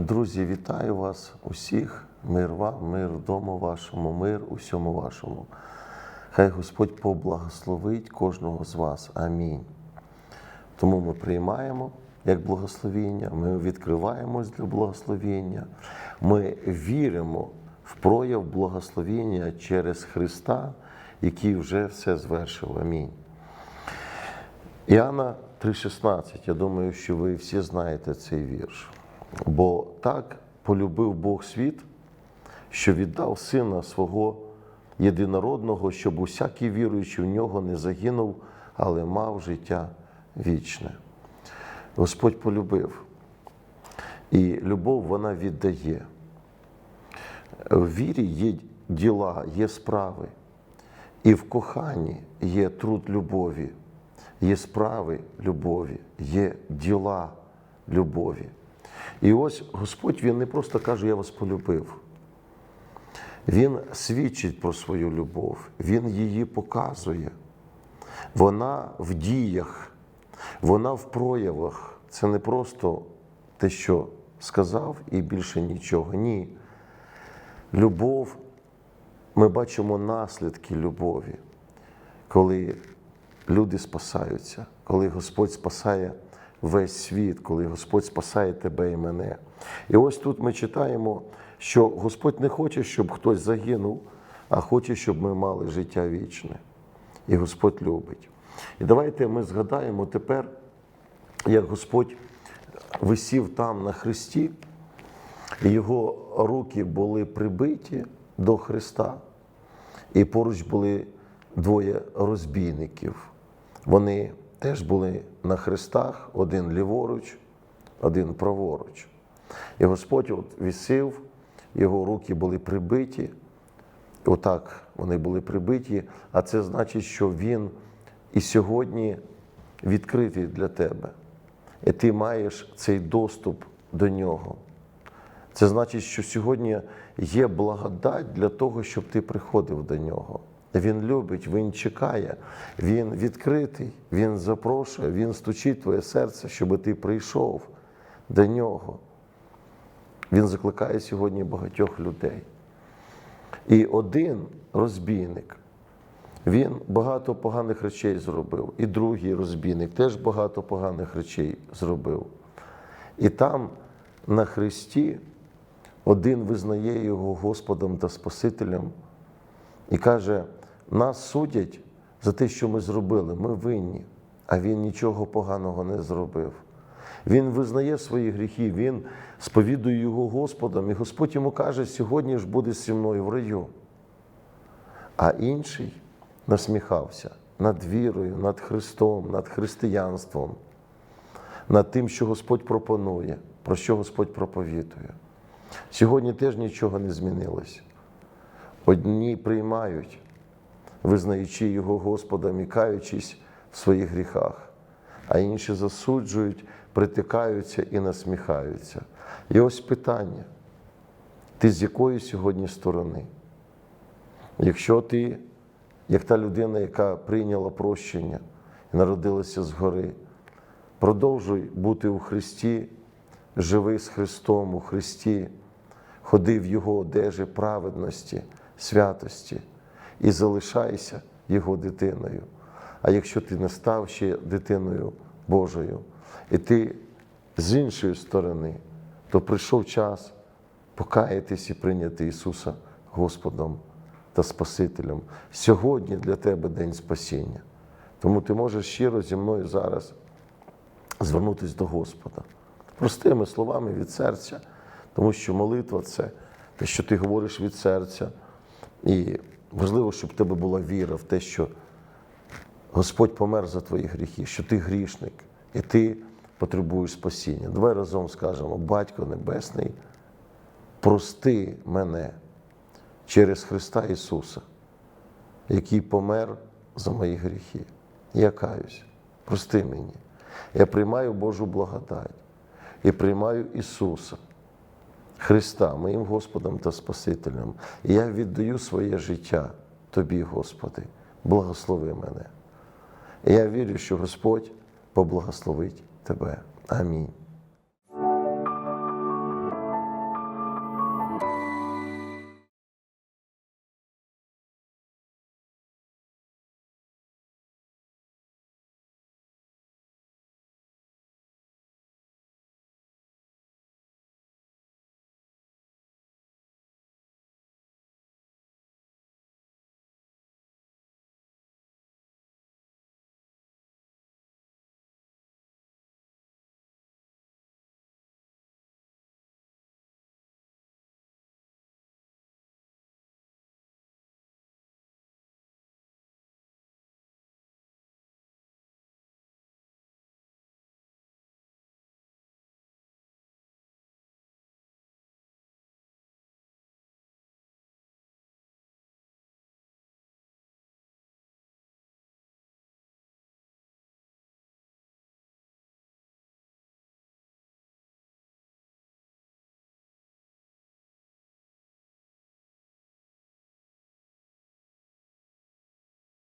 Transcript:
Друзі, вітаю вас усіх. Мир вам, мир дому вашому, мир усьому вашому. Хай Господь поблагословить кожного з вас. Амінь. Тому ми приймаємо як благословіння, ми відкриваємось для благословіння, ми віримо в прояв благословіння через Христа, який вже все звершив. Амінь. Іоанна 3,16. Я думаю, що ви всі знаєте цей вірш. Бо так полюбив Бог світ, що віддав сина свого єдинородного, щоб усякий віруючий в нього не загинув, але мав життя вічне. Господь полюбив. І любов вона віддає. В вірі є діла, є справи, і в коханні є труд любові, є справи любові, є діла любові. І ось Господь Він не просто каже, я вас полюбив. Він свідчить про свою любов, Він її показує. Вона в діях, вона в проявах. Це не просто те, що сказав, і більше нічого. Ні. Любов, ми бачимо наслідки любові, коли люди спасаються, коли Господь спасає весь світ, коли Господь спасає тебе і мене. І ось тут ми читаємо, що Господь не хоче, щоб хтось загинув, а хоче, щоб ми мали життя вічне. І Господь любить. І давайте ми згадаємо тепер, як Господь висів там на Христі, і його руки були прибиті до Христа, і поруч були двоє розбійників. Вони теж були на хрестах, один ліворуч, один праворуч. І Господь от висів, його руки були прибиті. Отак вони були прибиті, а це значить, що Він і сьогодні відкритий для тебе. І ти маєш цей доступ до нього. Це значить, що сьогодні є благодать для того, щоб ти приходив до нього. Він любить, він чекає, він відкритий, він запрошує, він стучить твоє серце, щоб ти прийшов до нього. Він закликає сьогодні багатьох людей. І один розбійник, він багато поганих речей зробив. І другий розбійник теж багато поганих речей зробив. І там на Христі один визнає його Господом та Спасителем і каже: нас судять за те, що ми зробили, ми винні, а він нічого поганого не зробив. Він визнає свої гріхи, він сповідує його Господом, і Господь йому каже, сьогодні ж буде зі мною в раю. А інший насміхався над вірою, над Христом, над християнством, над тим, що Господь пропонує, про що Господь проповідує. Сьогодні теж нічого не змінилось. Одні приймають, визнаючи його Господом і каючись в своїх гріхах, а інші засуджують, притикаються і насміхаються. І ось питання: ти з якої сьогодні сторони? Якщо ти, як та людина, яка прийняла прощення і народилася згори, продовжуй бути у Христі, живи з Христом у Христі, ходи в Його одежі праведності, святості і залишайся Його дитиною. А якщо ти не став ще дитиною Божою, і ти з іншої сторони, то прийшов час покаятись і прийняти Ісуса Господом та Спасителем. Сьогодні для тебе день спасіння. Тому ти можеш щиро зі мною зараз звернутися до Господа. Простими словами від серця, тому що молитва це те, що ти говориш від серця. І важливо, щоб в тебе була віра в те, що Господь помер за твої гріхи, що ти грішник, і ти потребуєш спасіння. Давай разом скажемо, Батько Небесний, прости мене через Христа Ісуса, який помер за мої гріхи. Я каюсь, прости мені. Я приймаю Божу благодать і приймаю Ісуса, Христа, моїм Господом та Спасителем. І я віддаю своє життя Тобі, Господи, благослови мене. Я вірю, що Господь поблагословить тебе. Амінь.